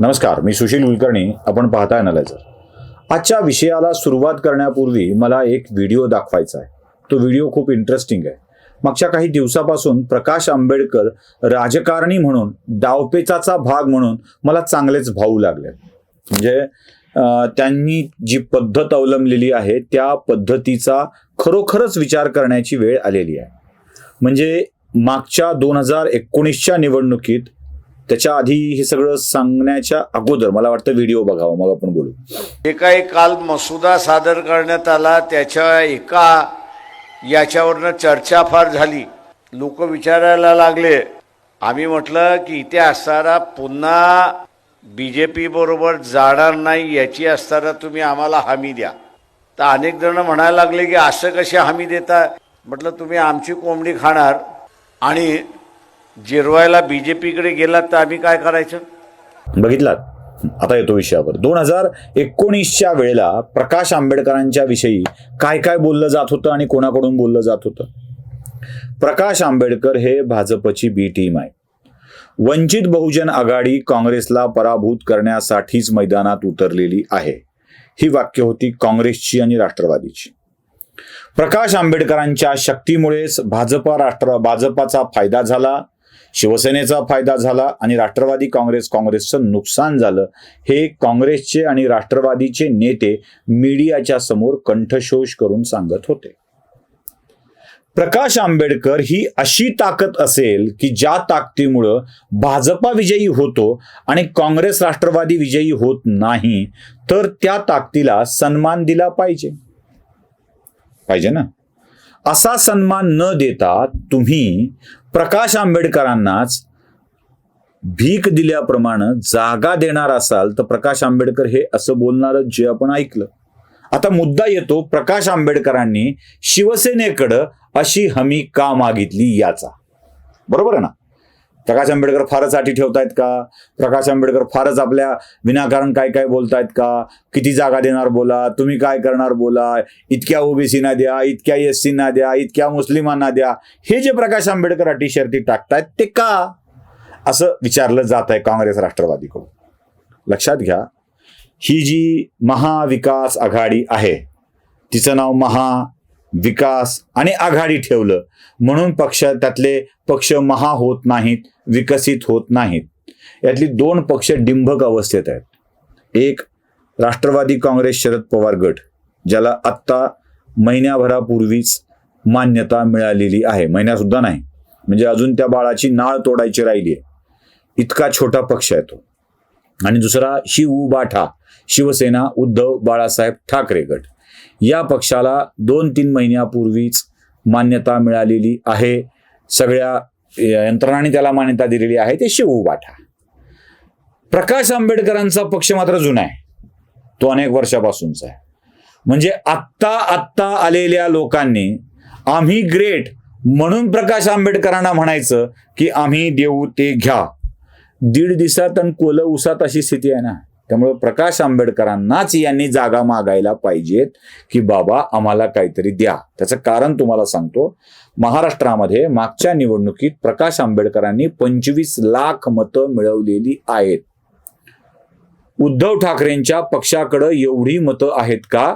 नमस्कार मी सुशील कुलकर्णी. आपण पाहताय नलायझर आजच्या विषयाला सुरुवात करण्यापूर्वी मला एक व्हिडिओ दाखवायचा आहे. तो व्हिडिओ खूप इंटरेस्टिंग आहे. मागच्या काही दिवसापासून प्रकाश आंबेडकर राजकारणी म्हणून डावपेचाचा भाग म्हणून मला चांगलेच भाऊ लागले. म्हणजे त्यांनी जी पद्धत अवलंबलेली आहे त्या पद्धतीचा खरोखरच विचार करण्याची वेळ आलेली आहे. म्हणजे मागच्या दोन हजार एकोणीसच्या निवडणुकीत त्याच्या आधी हे सगळं सांगण्याच्या अगोदर मला वाटतं व्हिडिओ बघावा मग आपण बोलू. जे काही काल मसुदा सादर करण्यात आला त्याच्या एका याच्यावरनं चर्चा फार झाली. लोक विचारायला लागले. आम्ही म्हटलं की इथे असताना पुन्हा बी जे पी बरोबर जाणार नाही याची असताना तुम्ही आम्हाला हमी द्या. तर अनेक जण म्हणायला लागले की असं कशी हमी देता? म्हटलं तुम्ही आमची कोंबडी खाणार आणि जिरवायला बी जे पीकडे गेलात तर आम्ही काय करायचं? बघितलात? आता येतो विषयावर दोन हजार एकोणीसच्या वेळेला प्रकाश आंबेडकरांच्या विषयी काय काय बोललं जात होतं आणि कोणाकडून बोललं जात होतं? प्रकाश आंबेडकर हे भाजपची बी टीम आहे. वंचित बहुजन आघाडी काँग्रेसला पराभूत करण्यासाठीच मैदानात उतरलेली आहे. ही वाक्य होती काँग्रेसची आणि राष्ट्रवादीची. प्रकाश आंबेडकरांच्या शक्तीमुळेच भाजपा राष्ट्र भाजपाचा फायदा झाला. शिवसेनेचा फायदा झाला आणि राष्ट्रवादी काँग्रेस काँग्रेसचं नुकसान झालं हे काँग्रेसचे आणि राष्ट्रवादीचे नेते मीडियाच्या समोर कंठशोष करून सांगत होते. प्रकाश आंबेडकर ही अशी ताकद असेल की ज्या ताकदीमुळं भाजपा विजयी होतो आणि काँग्रेस राष्ट्रवादी विजयी होत नाही तर त्या ताकदीला सन्मान दिला पाहिजे. पाहिजे ना? असा सन्मान न देता तुम्ही प्रकाश आंबेडकरांनाच भीक दिल्याप्रमाणे जागा देणार असाल तर प्रकाश आंबेडकर हे असं बोलणार जे आपण ऐकलं. आता मुद्दा येतो प्रकाश आंबेडकरांनी शिवसेनेकडं अशी हमी का मागितली याचा. बरोबर आहे ना? प्रकाश आंबेडकर फारच अटी ठेवतायत का? प्रकाश आंबेडकर फारच आपल्या विनाकारण काय काय बोलतायत का? किती जागा देणार बोला? तुम्ही काय करणार बोला? इतक्या ओबीसीना द्या इतक्या एस सीना द्या इतक्या मुस्लिमांना द्या. हे जे प्रकाश आंबेडकर अटी शर्ती टाकतायत ते का? असं विचारलं जात आहे काँग्रेस राष्ट्रवादीकडून. लक्षात घ्या ही जी महाविकास आघाडी आहे तिचं नाव महा विकास आणि आघाडी ठेवलं. म्हणून पक्ष त्यातले पक्ष महा होत नाहीत विकसित होत नाहीत. यातली दोन पक्ष डिंभक अवस्थेत आहेत. एक राष्ट्रवादी काँग्रेस शरद पवार गट ज्याला आत्ता महिन्याभरापूर्वीच मान्यता मिळालेली आहे. महिन्यासुद्धा नाही. म्हणजे अजून त्या बाळाची नाळ तोडायची राहिली आहे. इतका छोटा पक्ष आहे तो. आणि दुसरा शिव बाठा शिवसेना उद्धव बाळासाहेब ठाकरे गट. या पक्षाला दोन तीन महिन्यापूर्वीच मान्यता मिळालेली आहे. सगळ्या यंत्रणांनी त्याला मान्यता दिलेली आहे. ते शिवू बाठा. प्रकाश आंबेडकरांचा पक्ष मात्र जुना आहे. तो अनेक वर्षापासूनचा आहे. म्हणजे आत्ता आत्ता आलेल्या लोकांनी आम्ही ग्रेट म्हणून प्रकाश आंबेडकरांना म्हणायचं की आम्ही देऊ ते घ्या. दीड दिवसात आणि कोलं उसात अशी स्थिती आहे ना. त्यामुळे प्रकाश आंबेडकरांनाच यांनी जागा मागायला पाहिजेत की बाबा आम्हाला काहीतरी द्या. त्याचं कारण तुम्हाला सांगतो. महाराष्ट्रामध्ये मागच्या निवडणुकीत प्रकाश आंबेडकरांनी पंचवीस लाख मतं मिळवलेली आहेत. उद्धव ठाकरेंच्या पक्षाकडे एवढी मतं आहेत का?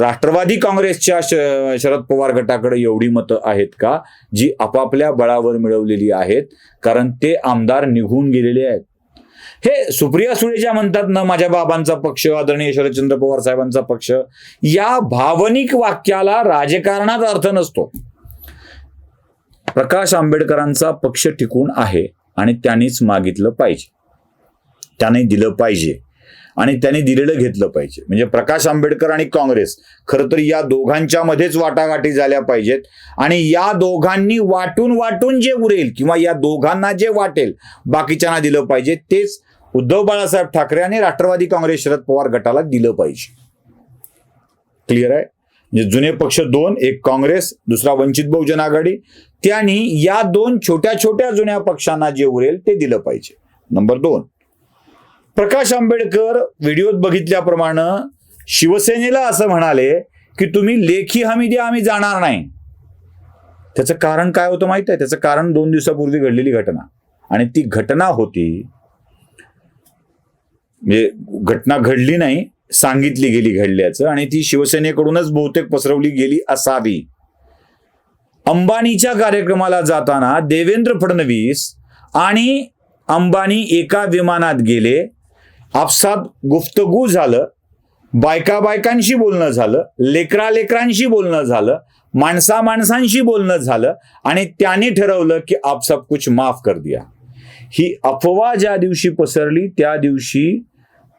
राष्ट्रवादी काँग्रेसच्या शरद पवार गटाकडे एवढी मतं आहेत का? जी आपापल्या बळावर मिळवलेली आहेत. कारण ते आमदार निघून गेलेले आहेत. हे सुप्रिया सुळे ज्या म्हणतात ना माझ्या बाबांचा पक्ष आदरणीय शरदचंद्र पवार साहेबांचा पक्ष या भावनिक वाक्याला राजकारणात अर्थ नसतो. प्रकाश आंबेडकरांचा पक्ष टिकून आहे आणि त्यांनीच मागितलं पाहिजे. त्याने दिलं पाहिजे. आणि त्यांनी दिलेलं घेतलं पाहिजे. म्हणजे प्रकाश आंबेडकर आणि काँग्रेस खरं तर या दोघांच्या मध्येच वाटाघाटी झाल्या पाहिजेत. आणि या दोघांनी वाटून वाटून जे उरेल किंवा या दोघांना जे वाटेल बाकीच्यांना दिलं पाहिजे तेच उद्धव बाळासाहेब ठाकरे आणि राष्ट्रवादी काँग्रेस शरद पवार गटाला दिलं पाहिजे. क्लिअर आहे? म्हणजे जुने पक्ष दोन एक काँग्रेस दुसरा वंचित बहुजन आघाडी त्यांनी या दोन छोट्या छोट्या जुन्या पक्षांना जे उरेल ते दिलं पाहिजे. नंबर दोन. प्रकाश आंबेडकर व्हिडिओत बघितल्याप्रमाणे शिवसेनेला असं म्हणाले की तुम्ही लेखी हमी द्या आम्ही जाणार नाही. त्याचं कारण काय होतं माहीत आहे? त्याचं कारण दोन दिवसापूर्वी घडलेली घटना. आणि ती घटना होती म्हणजे घटना घडली नाही सांगितली गेली घडल्याचं आणि ती शिवसेनेकडूनच बहुतेक पसरवली गेली असावी. अंबानीच्या कार्यक्रमाला जाताना देवेंद्र फडणवीस आणि अंबानी एका विमानात गेले आपसात गुफ्तगू झालं बायका बायकांशी बोलणं झालं लेकरा लेकरांशी बोलणं झालं माणसा माणसांशी बोलणं झालं आणि त्याने ठरवलं की आप सब कुछ माफ कर दिया. ही अफवा ज्या दिवशी पसरली त्या दिवशी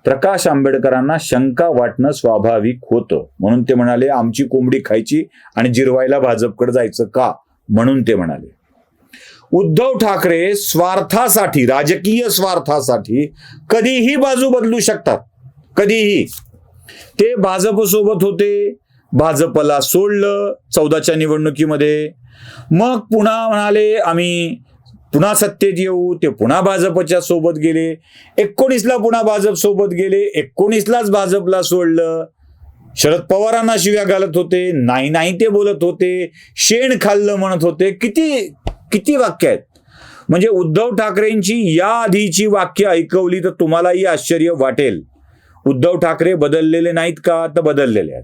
प्रकाश आंबेडकरांना शंका वाटणं स्वाभाविक होतं. म्हणून ते म्हणाले आमची कोंबडी खायची आणि जिरवायला भाजपकडे जायचं का? म्हणून ते म्हणाले. उद्धव ठाकरे स्वार्थासाठी राजकीय स्वार्थासाठी कधीही बाजू बदलू शकतात. कधीही. ते भाजपसोबत होते भाजपला सोडलं चौदाच्या निवडणुकीमध्ये. मग पुन्हा म्हणाले आम्ही पुन्हा सत्तेत येऊ. ते पुन्हा भाजपच्या सोबत गेले. एकोणीसला पुन्हा भाजप सोबत गेले. एकोणीसलाच भाजपला सोडलं. शरद पवारांना शिव्या घालत होते. नाही नाही ते बोलत होते. शेण खाल्लं म्हणत होते. किती किती वाक्य आहेत? म्हणजे उद्धव ठाकरेंची या आधीची वाक्य ऐकवली तर तुम्हालाही आश्चर्य वाटेल. उद्धव ठाकरे बदललेले नाहीत का? तर बदललेले आहेत.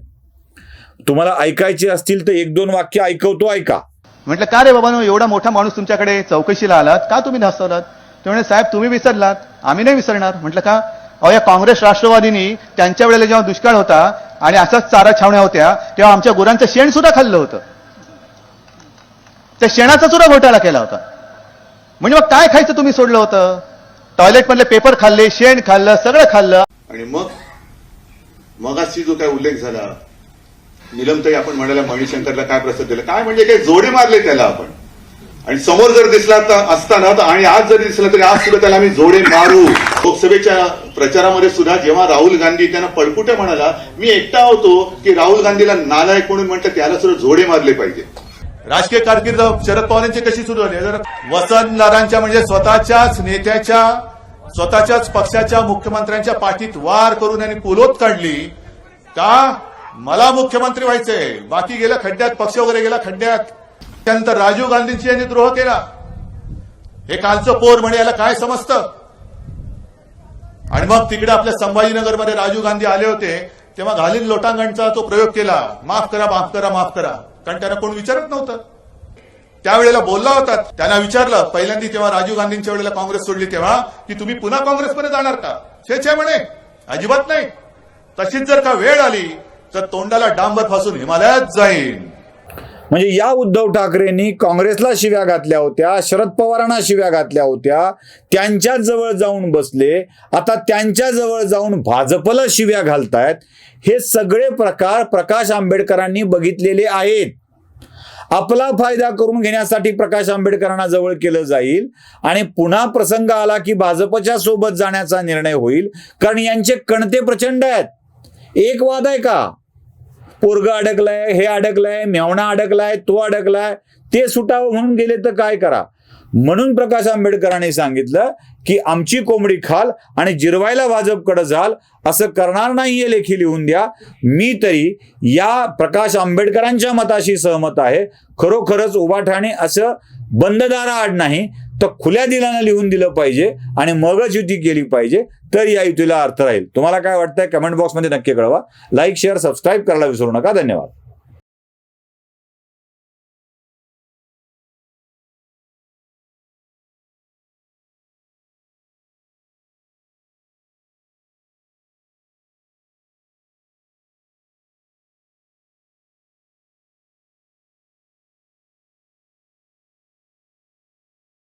तुम्हाला ऐकायचे असतील तर एक दोन वाक्य ऐकवतो ऐका. म्हटलं का रे बाबानो एवढा मोठा माणूस तुमच्याकडे चौकशीला आलात? का तुम्ही धास्तवलात ते म्हणे साहेब तुम्ही विसरलात. आम्ही नाही विसरणार. म्हटलं का? अहो या काँग्रेस राष्ट्रवादीनी त्यांच्या वेळेला जेव्हा दुष्काळ होता आणि असाच चारा छावण्या होत्या तेव्हा आमच्या गुरांचं शेण सुद्धा खाल्लं होतं. त्या शेणाचा सुद्धा घोटाळा केला होता. म्हणजे मग काय खायचं तुम्ही सोडलं होतं? टॉयलेटमधले पेपर खाल्ले शेण खाल्लं सगळं खाल्लं. आणि मग? मगाशी जो काय उल्लेख झाला निलमताई आपण म्हणायला मणिशंकरला काय प्रसाद दिला? काय म्हणजे काय जोडे मारले त्याला आपण. आणि समोर जर दिसला तर असताना तर आणि आज जरी दिसला तरी आज सुद्धा त्याला आम्ही जोडे मारू. लोकसभेच्या प्रचारामध्ये सुद्धा जेव्हा राहुल गांधी त्यांना पळकुट्या म्हणाला मी एकटा होतो की राहुल गांधीला नालायक म्हणून म्हटलं त्याला सुद्धा जोडे मारले पाहिजे. राजकीय कारकीर्द शरद पवारांची कशी सुरू झाली? जर वसंतदारांच्या म्हणजे स्वतःच्याच नेत्याच्या स्वतःच्याच पक्षाच्या मुख्यमंत्र्यांच्या पाठीत वार करून यांनी पुलोत काढली का? मला मुख्यमंत्री व्हायचंय. बाकी गेला खड्ड्यात पक्ष वगैरे गेला खड्ड्यात. त्यानंतर राजीव गांधींची यांनी द्रोह केला. हे कालचं पोर म्हणे याला काय समजतं? आणि मग तिकडे आपल्या संभाजीनगरमध्ये राजीव गांधी आले होते तेव्हा घालीन लोटांगणचा तो प्रयोग केला. माफ करा माफ करा माफ करा. कारण त्यांना कोण विचारत नव्हतं. त्यावेळेला बोलला होता त्यांना विचारलं पहिल्यांदा तेव्हा राजीव गांधींच्या वेळेला काँग्रेस सोडली तेव्हा की तुम्ही पुन्हा काँग्रेसमध्ये जाणार का? छे छे म्हणे अजिबात नाही. तशीच जर का वेळ आली तर तोंडाला डांबर फासून हिमालयात जाईन. म्हणजे या उद्धव ठाकरेंनी काँग्रेसला शिव्या घातल्या होत्या शरद पवारांना शिव्या घातल्या होत्या त्यांच्या जवळ जाऊन बसले. आता त्यांच्या जवळ जाऊन भाजपला शिव्या घालतायत. हे सगळे प्रकार प्रकाश आंबेडकरांनी बघितलेले आहेत. आपला फायदा करून घेण्यासाठी प्रकाश आंबेडकरांना जवळ केलं जाईल आणि पुन्हा प्रसंग आला की भाजपच्या सोबत जाण्याचा निर्णय होईल. कारण यांचे कणते प्रचंड आहेत. एक वाद आहे का? पोरग अडकलाय हे अडकलंय मेवणा अडकलाय तो अडकलाय ते सुटावं म्हणून गेले तर काय करा? म्हणून प्रकाश आंबेडकरांनी सांगितलं की आमची कोंबडी खाल आणि जिरवायला भाजपकडे जाल असं करणार नाही हे लेखी लिहून द्या. मी तरी या प्रकाश आंबेडकरांच्या मताशी सहमत आहे. खरोखरच उभा ठाणे असं बंददारा आड नाही तर खुल्या दिलानं लिहून दिलं पाहिजे आणि मगच युती केली पाहिजे तर या युतीला अर्थ राहील. तुम्हाला काय वाटतंय? कमेंट बॉक्समध्ये नक्की कळवा. लाईक शेअर सबस्क्राईब करायला विसरू नका. धन्यवाद.